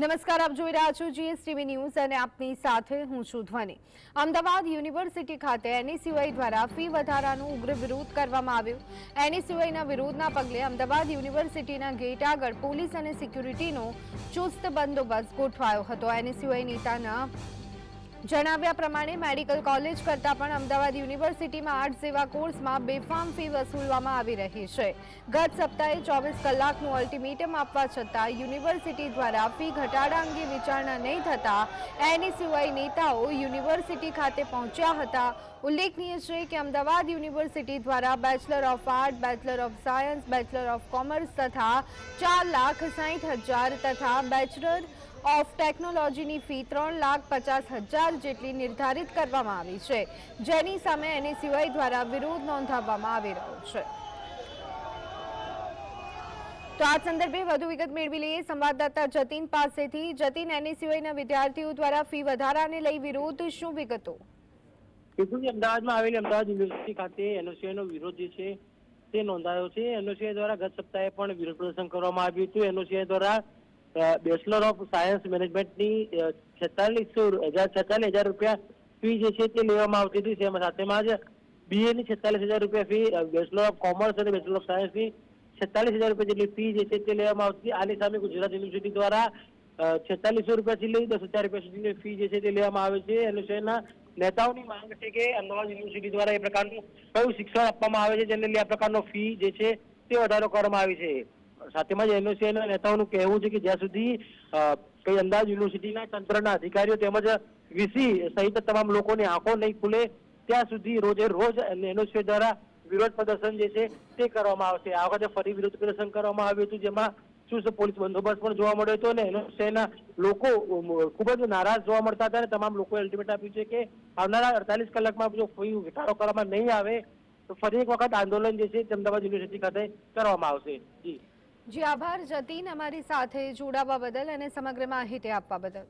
નમસ્કાર, આપ જોઈ રહ્યા છો જીએસટીવી ન્યૂઝ અને આપની સાથે હું છું ધ્વનિ. અમદાવાદ યુનિવર્સિટી ખાતે એનએસયુઆઈ દ્વારા ફી વધારાનો ઉગ્ર વિરોધ કરવામાં આવ્યો. એનએસયુઆઈના વિરોધના પગલે અમદાવાદ યુનિવર્સિટીના ગેટ આગળ પોલીસ અને સિક્યુરિટીનો ચુસ્ત બંદોબસ્ત ગોઠવાયો હતો. એનએસયુઆઈ નેતાના જણાવ્યા પ્રમાણે મેડિકલ કોલેજ કરતાં પણ અમદાવાદ યુનિવર્સિટીમાં આર્ટ્સ જેવા કોર્સમાં બેફામ ફી વસૂલવામાં આવી રહી છે. ગત સપ્તાહે ચોવીસ કલાકનું અલ્ટિમેટમ આપવા છતાં યુનિવર્સિટી દ્વારા ફી ઘટાડા અંગે વિચારણા નહીં થતા એનએસયુઆઈ નેતાઓ યુનિવર્સિટી ખાતે પહોંચ્યા હતા. ઉલ્લેખનીય છે કે અમદાવાદ યુનિવર્સિટી દ્વારા bachelor of art, bachelor of science, bachelor of commerce તથા ચાર લાખ સાહીઠ હજાર તથા બેચલર ઓફ ટેકનોલોજીની ફી ત્રણ લાખ પચાસ હજાર જેટલી નિર્ધારિત કરવામાં આવી છે. જેની સામે એનએસયુઆઈ દ્વારા વિરોધ નોંધાવવામાં આવી રહ્યો છે. તો આ સંદર્ભે વધુ વિગત મેળવી લઈએ. સંવાદદાતા જતીન પાસેથી. જતીન એનએસયુઆઈના વિદ્યાર્થીઓ દ્વારા ફી વધારાને લઈ વિરોધ શું વિગતો? અમદાવાદમાં આવેલી અમદાવાદ યુનિવર્સિટી ખાતે નો વિરોધ છે તે નોંધાયો છે. એનઓસીઆઈ દ્વારા ગત સપ્તાહે પણ વિરોધ પ્રદર્શન કરવામાં આવ્યું હતું. એનઓસીઆઈ દ્વારા બેચલર ઓફ સાયન્સ મેનેજમેન્ટની છેતાલીસો હજાર છેતાલીસ હજાર રૂપિયા ફી જે છે તે લેવામાં આવતી હતી. સાથેમાં જ બીએ ની છેતાલીસ હજાર રૂપિયા ફી બેચલર ઓફ કોમર્સ અને બેચલર ઓફ સાયન્સની છેતાલીસ હજાર રૂપિયા જેટલી ફી જે છે તે લેવામાં આવતી હતી. આની સામે ગુજરાત યુનિવર્સિટી દ્વારા છેતાલીસો રૂપિયાથી લઈ દસ હજાર રૂપિયા સુધીની ફી જે છે તે લેવામાં આવે છે. એનઓસીઆઈના નેતાઓની માંગ છે કે અમદાવાદ યુનિવર્સિટી દ્વારા એ પ્રકારનું કયું શિક્ષણ આપવામાં આવે છે, જેને લઈ આ પ્રકારનો ફી જે છે તે વધારો કરવામાં આવી છે. સાથેમાં જ એનઓસીઆઈના નેતાઓનું કહેવું છે કે જ્યાં સુધી કઈ અંદાજ યુનિવર્સિટીના તંત્રના અધિકારીઓ તેમજ વીસી સહિત તમામ લોકોની આંખો નહીં ખુલે, ત્યાં સુધી રોજે રોજ એનઓસીઆઈ દ્વારા વિરોધ પ્રદર્શન જે છે તે કરવામાં આવશે. આ વખતે ફરી વિરોધ પ્રદર્શન કરવામાં આવ્યું હતું, જેમાં ચુસ્ત પોલીસ બંદોબસ્ત પણ જોવા મળ્યો હતો અને એનઓસીઆઈના લોકો ખૂબ જ નારાજ જોવા મળતા હતા અને તમામ લોકોએ અલ્ટિમેટ આપ્યું છે કે આવનારા અડતાલીસ કલાકમાં જો કોઈ ઘટાડો કરવામાં નહીં આવે, તો ફરી એક વખત આંદોલન જે છે અમદાવાદ યુનિવર્સિટી ખાતે કરવામાં આવશે. જી. જી આભાર. જતીન અમારી સાથે જોડાવા બદલ અને સમગ્ર માહિતી આપવા બદલ.